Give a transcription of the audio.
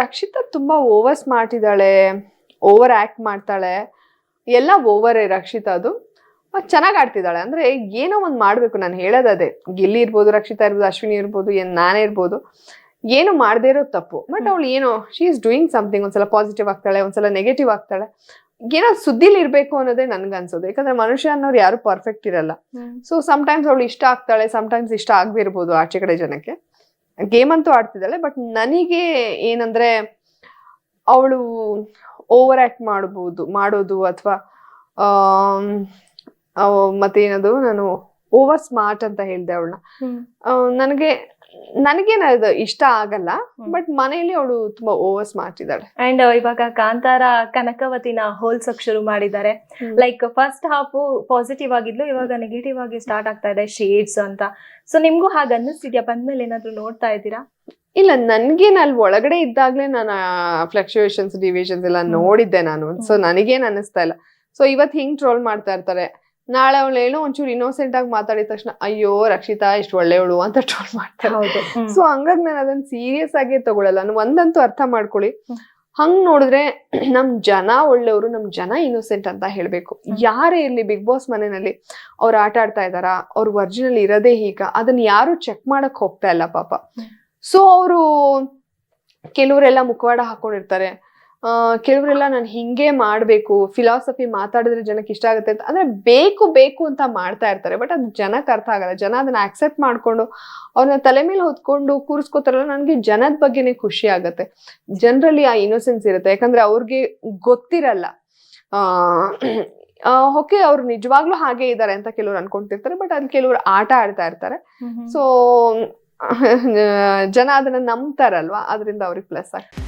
ರಕ್ಷಿತಾ ತುಂಬ over smart ಇದ್ದಾಳೆ over act ಮಾಡ್ತಾಳೆ. ಎಲ್ಲ ಓವರೇ ರಕ್ಷಿತಾದು ಚೆನ್ನಾಗಿ ಆಡ್ತಿದ್ದಾಳೆ. ಅಂದರೆ ಏನೋ ಒಂದು ಮಾಡಬೇಕು ನಾನು ಹೇಳೋದದೇ. ಗಿಲ್ಲಿ ಇರ್ಬೋದು ರಕ್ಷಿತಾ ಇರ್ಬೋದು ಅಶ್ವಿನಿ ಇರ್ಬೋದು ಏನು ನಾನೇ ಇರ್ಬೋದು. ಏನು ಮಾಡದೇ ಇರೋದು ತಪ್ಪು. ಬಟ್ ಅವಳು ಏನೋ ಶಿ ಈಸ್ ಡೂಯಿಂಗ್ ಸಮಥಿಂಗ್ ಒಂದ್ಸಲ ಪಾಸಿಟಿವ್ ಆಗ್ತಾಳೆ ಒಂದ್ಸಲ ನೆಗೆಟಿವ್ ಆಗ್ತಾಳೆ. ಏನೋ ಸುದ್ದಿಲಿ ಇರಬೇಕು ಅನ್ನೋದೇ ನನ್ಗನ್ಸೋದು ಯಾಕಂದ್ರೆ ಮನುಷ್ಯ ಅನ್ನೋರು ಯಾರು ಪರ್ಫೆಕ್ಟ್ ಇರಲ್ಲ. ಸೊ ಟೈಮ್ಸ್ ಅವಳು ಇಷ್ಟ ಆಗ್ತಾಳೆ ಟೈಮ್ಸ್ ಇಷ್ಟ ಆಗದೇ ಇರ್ಬೋದು ಆಚೆ ಕಡೆ ಜನಕ್ಕೆ. ಗೇಮ್ ಅಂತೂ ಆಡ್ತಿದ್ದಾಳೆ ಬಟ್ ನನಗೆ ಏನಂದ್ರೆ ಅವಳು ಓವರ್ ಆಕ್ಟ್ ಮಾಡಬಹುದು ಮಾಡೋದು ಅಥವಾ ಮತ್ತೇನದು ನಾನು ಓವರ್ ಸ್ಮಾರ್ಟ್ ಅಂತ ಹೇಳ್ದೆ ಅವಳನ್ನ. ನನಗೆ ನನಗೇನ ಅದು ಇಷ್ಟ ಆಗಲ್ಲ ಬಟ್ ಮನೆಯಲ್ಲಿ ಅವಳು ತುಂಬಾ ಓವರ್ ಸ್ಮಾರ್ಟ್ ಇದ್ದಾಳೆ ಅಂಡ್ ಇವಾಗ ಕಾಂತಾರ ಕನಕವತಿನ ಹೋಲ್ಸಕ್ ಶುರು ಮಾಡಿದ್ದಾರೆ. ಲೈಕ್ ಫಸ್ಟ್ ಹಾಫ್ ಪಾಸಿಟಿವ್ ಆಗಿದ್ಲು ಇವಾಗ ನೆಗೆಟಿವ್ ಆಗಿ ಸ್ಟಾರ್ಟ್ ಆಗ್ತಾ ಇದೆ ಶೇಡ್ಸ್ ಅಂತ. ಸೊ ನಿಮ್ಗೂ ಹಾಗೆ ಅನ್ನಿಸ್ತಿದ್ಯಾ? ಬಂದ್ಮೇಲೆ ಏನಾದ್ರು ನೋಡ್ತಾ ಇದ್ದೀರಾ? ಇಲ್ಲ ನನ್ಗೇನ್ ಅಲ್ಲಿ ಒಳಗಡೆ ಇದ್ದಾಗ್ಲೇ ನಾನು ಫ್ಲಕ್ಚುಯೇಷನ್ಸ್ ಡಿವಿಷನ್ಸ್ ಎಲ್ಲ. ನೋಡಿದ್ದೆ ನಾನು. ಸೊ ನನಗೇನು ನನಗೇನ್ ಅನ್ನಿಸ್ತಾ ಇಲ್ಲ. ಸೊ ಇವತ್ತು ಹಿಂಗ್ ಟ್ರೋಲ್ ಮಾಡ್ತಾ ಇರ್ತಾರೆ. ನಾಳೆ ಅವಳು ಏನೋ ಒಂಚೂರು ಇನ್ನೋಸೆಂಟ್ ಆಗಿ ಮಾತಾಡಿದ ತಕ್ಷಣ ಅಯ್ಯೋ ರಕ್ಷಿತಾ ಇಷ್ಟು ಒಳ್ಳೆಯವಳು ಅಂತ ಟ್ರೋಲ್ ಮಾಡ್ತಾರೆ. ಸೊ ಹಂಗಾಗಿ ನಾನು ಅದನ್ನ ಸೀರಿಯಸ್ ಆಗಿ ತಗೊಳಲ್ಲ. ನಾನು ಒಂದಂತೂ ಅರ್ಥ ಮಾಡ್ಕೊಳ್ಳಿ. ಹಂಗ್ ನೋಡಿದ್ರೆ ನಮ್ ಜನ ಒಳ್ಳೆಯವರು ನಮ್ ಜನ ಇನ್ನೋಸೆಂಟ್ ಅಂತ ಹೇಳ್ಬೇಕು. ಯಾರೇ ಇರ್ಲಿ ಬಿಗ್ ಬಾಸ್ ಮನೆಯಲ್ಲಿ ಅವ್ರು ಆಟ ಆಡ್ತಾ ಇದಾರಾ ಅವ್ರ ಒರ್ಜಿನಲ್ ಇರೋದೇ ಈಗ ಅದನ್ನ ಯಾರು ಚೆಕ್ ಮಾಡಕ್ ಹೋಗ್ತಾ ಇಲ್ಲ ಪಾಪ. ಸೊ ಅವರು ಕೆಲವರೆಲ್ಲ ಮುಖವಾಡ ಹಾಕೊಂಡಿರ್ತಾರೆ. ಕೆಲವರೆಲ್ಲ ನಾನು ಹಿಂಗೆ ಮಾಡ್ಬೇಕು ಫಿಲಾಸಫಿ ಮಾತಾಡಿದ್ರೆ ಜನಕ್ಕೆ ಇಷ್ಟ ಆಗುತ್ತೆ ಅಂತ ಅಂದ್ರೆ ಬೇಕು ಬೇಕು ಅಂತ ಮಾಡ್ತಾ ಇರ್ತಾರೆ ಬಟ್ ಅದು ಜನಕ್ಕೆ ಅರ್ಥ ಆಗಲ್ಲ. ಜನ ಅದನ್ನ ಆಕ್ಸೆಪ್ಟ್ ಮಾಡ್ಕೊಂಡು ಅವ್ರನ್ನ ತಲೆ ಮೇಲೆ ಹೊತ್ಕೊಂಡು ಕೂರಿಸ್ಕೋತಾರಲ್ಲ ನನಗೆ ಜನದ ಬಗ್ಗೆನೇ ಖುಷಿ ಆಗತ್ತೆ. ಜನರಲ್ಲಿ ಆ ಇನ್ನೋಸೆನ್ಸ್ ಇರುತ್ತೆ ಯಾಕಂದ್ರೆ ಅವ್ರಿಗೆ ಗೊತ್ತಿರಲ್ಲ. ಆ ಓಕೆ ಅವ್ರು ನಿಜವಾಗ್ಲೂ ಹಾಗೆ ಇದ್ದಾರೆ ಅಂತ ಕೆಲವ್ರು ಅನ್ಕೊಂತಿರ್ತಾರೆ ಬಟ್ ಅದ್ ಕೆಲವ್ರು ಆಟ ಆಡ್ತಾ ಇರ್ತಾರೆ. ಸೊ ಜನ ಅದನ್ನ ನಂಬ್ತಾರಲ್ವಾ ಅದರಿಂದ ಅವ್ರಿಗೆ ಪ್ಲಸ್ ಆಗ್ತದೆ.